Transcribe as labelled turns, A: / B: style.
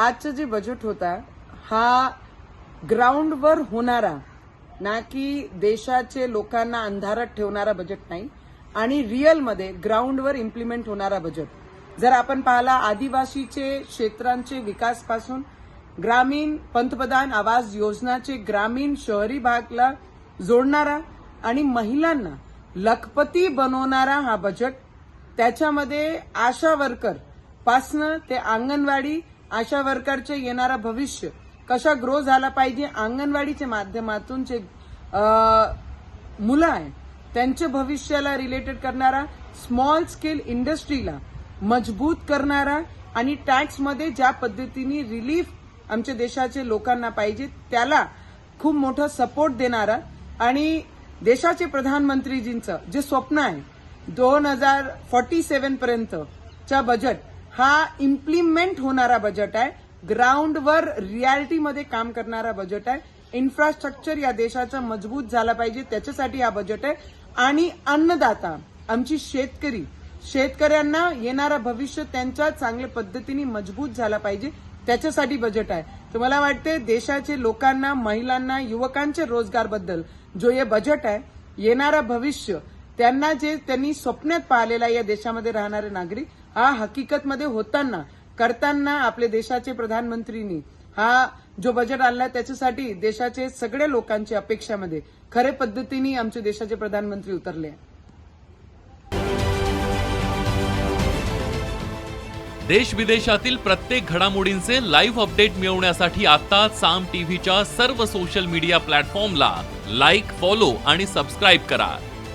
A: आजचं जे बजेट होता हा ग्राउंडवर होणारा ना की देशाचे लोकांना अंधारात ठेवणारा बजेट नाही आणि रिअलमध्ये ग्राउंडवर इम्प्लिमेंट होणारा बजेट जर आपण पाहिला आदिवासीचे क्षेत्रांचे विकासपासून ग्रामीण पंतप्रधान आवास योजनाचे ग्रामीण शहरी भागला जोडणारा आणि महिलांना लखपती बनवणारा हा बजेट त्याच्यामध्ये आशा वर्कर पासनं ते अंगणवाडी आशा वर्करचे येणारा भविष्य कशा ग्रो झाला पाहिजे अंगणवाडीच्या माध्यमातून जे मुलं आहे त्यांच्या भविष्याला रिलेटेड करणारा स्मॉल स्केल इंडस्ट्रीला मजबूत करणारा आणि टॅक्समध्ये ज्या पद्धतीने रिलीफ आमच्या देशाचे लोकांना पाहिजे त्याला खूप मोठा सपोर्ट देणारा आणि देशाचे प्रधानमंत्रीजींचं जे स्वप्न आहे दोन हजार फॉर्टी सेवनपर्यंतचा बजेट हा इम्प्लिमेंट होणारा बजेट आहे. ग्राउंडवर रियालिटीमध्ये काम करणारा बजेट आहे. इन्फ्रास्ट्रक्चर या देशाचं मजबूत झाला पाहिजे त्याच्यासाठी हा बजेट आहे. आणि अन्नदाता आमची शेतकरी शेतकऱ्यांना येणारा भविष्य त्यांच्या चांगल्या पद्धतीने मजबूत झाला पाहिजे त्याच्यासाठी बजेट आहे. तर मला वाटते देशाचे लोकांना महिलांना युवकांच्या रोजगारबद्दल जो हे बजेट आहे येणारा भविष्य त्यांना जे त्यांनी स्वप्नात पाहिलेला या देशामध्ये राहणारे नागरिक हा हकीकतमध्ये होताना करताना आपले देशाचे प्रधानमंत्रींनी हा जो बजेट आणला त्याच्यासाठी देशाचे सगळ्या लोकांची अपेक्षामध्ये खरे पद्धतीने आमचे देशाचे प्रधानमंत्री उतरले आहे
B: देश विदेशातील प्रत्येक घडामोडींचे लाईव्ह अपडेट मिळवण्यासाठी आता साम टीव्हीच्या सर्व सोशल मीडिया प्लॅटफॉर्मला लाईक फॉलो आणि सबस्क्राईब करा.